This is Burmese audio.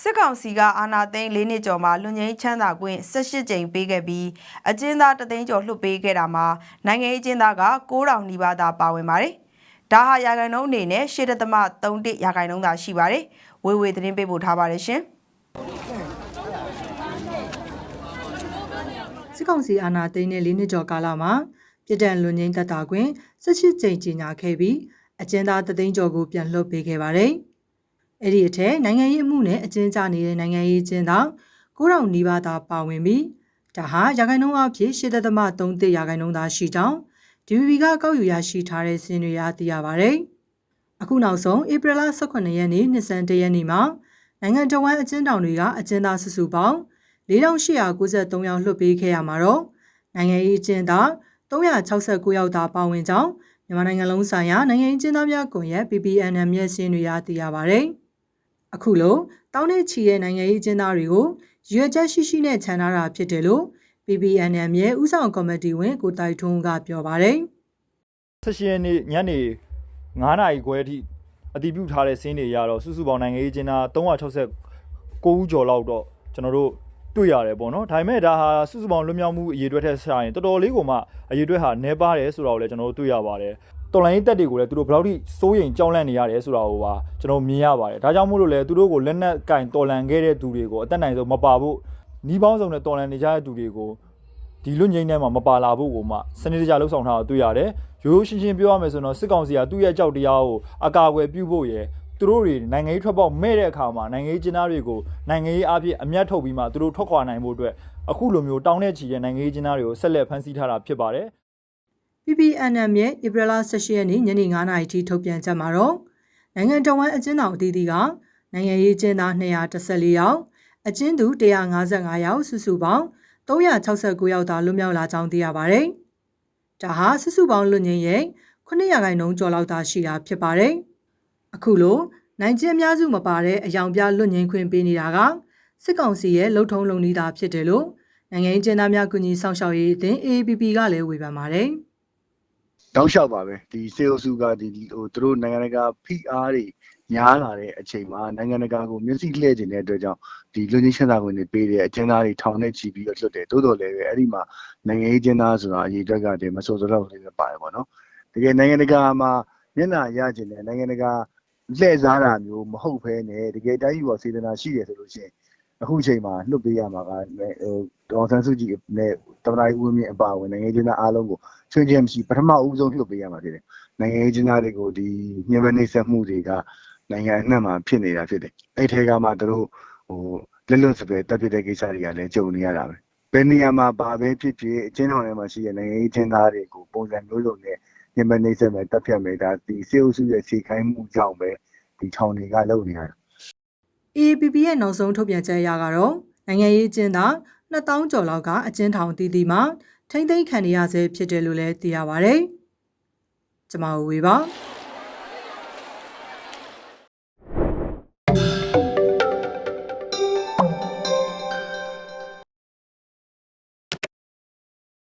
စစ်ကောင်စီကအာဏာသိမ်း၄နှစ်ကျော်မှာလွန်ငင်းချမ်းသာခွင့်18ကြိမ်ပေးခဲ့ပြီးအကျဉ်းသားတသိန်းကျော်လွှတ်ပေးခဲ့တာမှာနိုင်ငံရေးအကျဉ်းသားက9000နီးပါးသာပါဝင်ပါတယ်။ဒါဟာရာခိုင်နှုန်းအနေနဲ့8.31ရာခိုင်နှုန်းသာရှိပါတယ်။ဝေဝေသတင်းပေးပို့ထားပါတယ်ရှင်။စစ်ကောင်စီအာဏာသိမ်းတဲ့၄နှစ်ကျော်ကာလမှာပြည်တံလွန်ငင်းတပ်တာခွင်18ကြိမ်ကြီးညာခဲ့ပြီးအကျဉ်းသားတသိန်းကျော်ကိုပြန်လွှတ်ပေးခဲ့ပါတယ်။ အဲ့ဒီအထက်နိုင်ငံရေးအမှုနဲ့အကျဉ်းချနေတဲ့နိုင်ငံရေးအကျဉ်းသား9000နီးပါးသာပါဝင်ပြီးဒါဟာရာခိုင်နှုန်းအဖြစ်8.3ရာခိုင်နှုန်းသာရှိကြောင်း DVB ကကောက်ယူရရှိထားတဲ့စီးနွေရသိရပါတယ်။အခုနောက်ဆုံးဧပြီလ18ရက်နေ့နှစ်ဆန်းတရက်နေ့မှာနိုင်ငံတော်ဝန်အကျဉ်းထောင်တွေကအကျဉ်းသားစုစုပေါင်း4893ယောက်လွှတ်ပေးခဲ့ရမှာတော့နိုင်ငံရေးအကျဉ်းသား369ယောက်သာပါဝင်ကြောင်းမြန်မာနိုင်ငံလုံးဆိုင်ရာနိုင်ငံရေးအကျဉ်းသားများကွန်ရက် PPNM ရဲ့စည်းဝေးရသိရပါဗျ။ အခုလိုတောင်းတဲ့ချီရဲ့နိုင်ငံရေးအကျဉ်းသားတွေကိုရွေချက်ရှိရှိနဲ့ခြံထားတာဖြစ်တယ်လို့ PPNM ရဲ့ဥဆောင်ကော်မတီဝင်ကိုတိုက်ထွန်းကပြောပါတယ်။16ရက်နေ့ညနေ9နာရီခွဲအထိအတည်ပြုထားတဲ့စင်းတွေရတော့စုစုပေါင်းနိုင်ငံရေးကျင်းသား369ဦးကျော်လောက်တော့ကျွန်တော်တို့တွေ့ရတယ်ပေါ့နော်ဒါပေမဲ့ဒါဟာစုစုပေါင်းလွတ်မြောက်မှုအရေးအတွက်ထက်ဆိုင်ရင်တော်တော်လေးကိုမှအရေးအတွက်ဟာနည်းပါတယ်ဆိုတော့လည်းကျွန်တော်တို့တွေ့ရပါတယ် တော်လိုင်းရေးတက်တွေကိုလည်းသူတို့ဘယ်လောက်ထိစိုးရိမ်ကြောက်လန့်နေရတယ်ဆိုတာကိုပါကျွန်တော်မြင်ရပါတယ်ဒါကြောင့်မို့လို့လည်းသူတို့ကိုလက်နက်ကင်တော်လန်ခဲ့တဲ့သူတွေကိုအသက်နိုင်ဆုံးမပါဖို့နှီးပေါင်းစုံနဲ့တော်လန်နေကြတဲ့သူတွေကိုဒီလွတ်ငင်းထဲမှာမပါလာဖို့ကိုမှစနစ်တကျလှုပ်ဆောင်ထားတာတွေ့ရတယ်။ရိုးရိုးရှင်းရှင်းပြောရမယ်ဆိုတော့စစ်ကောင်စီကသူ့ရဲ့ကြောက်တရားကိုအကာအကွယ်ပြုဖို့ရယ်သူတို့တွေနိုင်ငံရေးထွက်ပေါက်မဲ့တဲ့အခါမှာနိုင်ငံရေးကျင်းသားတွေကိုနိုင်ငံရေးအဖြစ်အမျက်ထုတ်ပြီးမှသူတို့ထွက်ခွာနိုင်ဖို့အတွက်အခုလိုမျိုးတောင်းတဲ့ချီတဲ့နိုင်ငံရေးကျင်းသားတွေကိုဆက်လက်ဖမ်းဆီးထားတာဖြစ်ပါတယ်။ PPNM ရဲ့ဧပြီလ18ရက်နေ့ညနေ9:00နာရီထိထုတ်ပြန်ချက်မှာတော့နိုင်ငံတော်ဝန်အကျဉ်းတော်အသီးသီးကနိုင်ငံရေးကျင်းသား214ယောက်အကျဉ်းသူ155ယောက်စုစုပေါင်း369ယောက်သာလွတ်မြောက်လာကြောင်းသိရပါတယ်။ဒါဟာစုစုပေါင်းလွတ်ငင်းရဲ့9ရာခိုင်နှုန်းကျော်လောက်သာရှိတာဖြစ်ပါတယ်။အခုလိုနိုင်ကျင်းအများစုမပါတဲ့အယောင်ပြလွတ်ငင်းခွင့်ပေးနေတာကစစ်ကောင်စီရဲ့လှုပ်ထုံးလုံနည်းတာဖြစ်တယ်လို့နိုင်ငံရေးကျင်းသားများကူညီဆောင်ရှောက်ရေးအသင်း AAPP ကလည်းဝေဖန်ပါတယ်။ တောက်လျှောက်ပါပဲဒီစေအုပ်စုကဒီဟိုသူတို့နိုင်ငံတကာဖိအားတွေများလာတဲ့အချိန်မှာနိုင်ငံတကာကိုမျက်စိလှည့်ကျင်တဲ့အတွက်ကြောင့်ဒီလူချင်းရှင်းတာဝင်တွေပေးတယ်အကျဉ်းသားတွေထောင်နဲ့ချီပြီးတော့လွတ်တယ်တိုးတော်လည်းပဲအဲ့ဒီမှာနိုင်ငံရေးကျဉ်းသားဆိုတာအရေးအတွက်ကတည်းမဆိုးစတော့လေးပဲပါတယ်ပေါ့နော်တကယ်နိုင်ငံတကာမှာမျက်နှာရကျင်တယ်နိုင်ငံတကာလှည့်စားတာမျိုးမဟုတ်ဘဲနဲ့တကယ်တိုင်းပြည်ပေါ်စေတနာရှိတယ်ဆိုလို့ရှိရင် အခုချိန်မှာလွတ်ပေးရမှာကဟိုဒေါ်ဆန်းစုကြည်နဲ့တမန်တော်ဦးဝင်းမြင့်အပါအဝင်နိုင်ငံရေးကျဉ်းသားအားလုံးကိုချွင်းချင်းမရှိပထမဦးဆုံးလွတ်ပေးရမှာဖြစ်တယ်နိုင်ငံရေးကျဉ်းသားတွေကိုဒီညှဉ်းပန်းနှိပ်စက်မှုတွေကနိုင်ငံအနှံ့မှာဖြစ်နေတာဖြစ်တယ်အဲ့ထဲကမှတို့ဟိုလက်လွတ်စပယ်တက်ဖြစ်တဲ့ကိစ္စတွေကလည်းကြုံနေရတာပဲဘယ်နေရာမှာဘာပဲဖြစ်ဖြစ်အချင်းတော်ထဲမှာရှိတဲ့နိုင်ငံရေးကျဉ်းသားတွေကိုပုံစံမျိုးစုံနဲ့ညှဉ်းပန်းနှိပ်စက်မယ်တက်ဖြတ်မယ်ဒါဒီစေအုပ်စုရဲ့ခြေခိုင်းမှုကြောင့်ပဲဒီထောင်တွေကလုပ်နေရတာ AAPP ရဲ့နောက်ဆုံးထုတ်ပြန်ချက်အရကတော့နိုင်ငံရေးကျင်းသား2000ကျော်လောက်ကအကျဉ်းထောင်အသီးသီးမှာထိမ့်သိမ်းခံနေရဆဲဖြစ်တယ်လို့လည်းသိရပါဗျ။ကျွန်မဝေပါ